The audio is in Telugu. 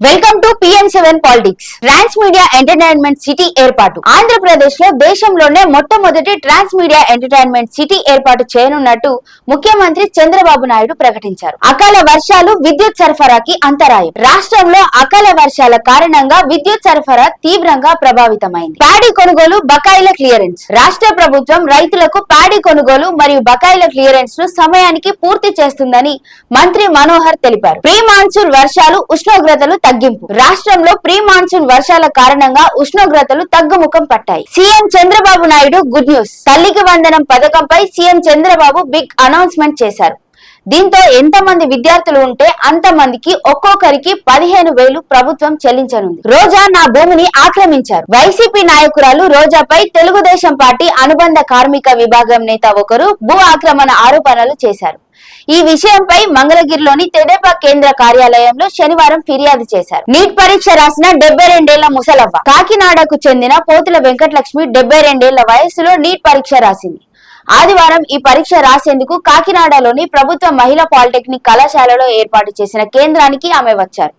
Welcome to seven politics. Trans media entertainment city ఏర్పాటు. ఆంధ్రప్రదేశ్లో దేశంలోనే మొట్టమొదటి ట్రాన్స్ మీడియా ఎంటర్టైన్మెంట్ సిటీ ఏర్పాటు చేయనున్నట్టు ముఖ్యమంత్రి చంద్రబాబు నాయుడు ప్రకటించారు. అకాల వర్షాలు విద్యుత్ సరఫరాకి అంతరాయం. రాష్ట్రంలో అకాల వర్షాల కారణంగా విద్యుత్ సరఫరా తీవ్రంగా ప్రభావితమైంది. ప్యాడీ కొనుగోలు బకాయిల క్లియరెన్స్. రాష్ట్ర ప్రభుత్వం రైతులకు ప్యాడీ కొనుగోలు మరియు బకాయిల క్లియరెన్స్ను సమయానికి పూర్తి చేస్తుందని మంత్రి మనోహర్ తెలిపారు. ప్రీ మాన్సూన్ వర్షాలు ఉష్ణోగ్రతలు తగ్గింపు. రాష్ట్ర రాష్ట్రంలో ప్రీ మాన్సూన్ వర్షాల కారణంగా ఉష్ణోగ్రతలు తగ్గుముఖం పట్టాయి. CM Chandrababu Naidu good news. Thalliki Vandanam పథకంపై CM Chandrababu big announcement చేశారు. దీంతో ఎంతమంది విద్యార్థులు ఉంటే అంతమందికి ఒక్కొక్కరికి పదిహేను వేలు ప్రభుత్వం చెల్లించనుంది. రోజా నా భూమిని ఆక్రమించారు. వైసీపీ నాయకురాలు రోజాపై తెలుగుదేశం పార్టీ అనుబంధ కార్మిక విభాగం నేత ఒకరు భూ ఆక్రమణ ఆరోపణలు చేశారు. ఈ విషయంపై మంగళగిరిలోని తెదేపా కేంద్ర కార్యాలయంలో శనివారం ఫిర్యాదు చేశారు. నీట్ పరీక్ష రాసిన డెబ్బై రెండేళ్ళ ముసలవ్వ. కాకినాడకు చెందిన పోతుల వెంకటలక్ష్మి డెబ్బై రెండేళ్ళ వయస్సులో నీట్ పరీక్ష రాసింది. ఆదివారం ఈ పరీక్ష రాసేందుకు కాకినాడలోని ప్రభుత్వ మహిళా పాలిటెక్నిక్ కళాశాలలో ఏర్పాటు చేసిన కేంద్రానికి ఆమె వచ్చారు.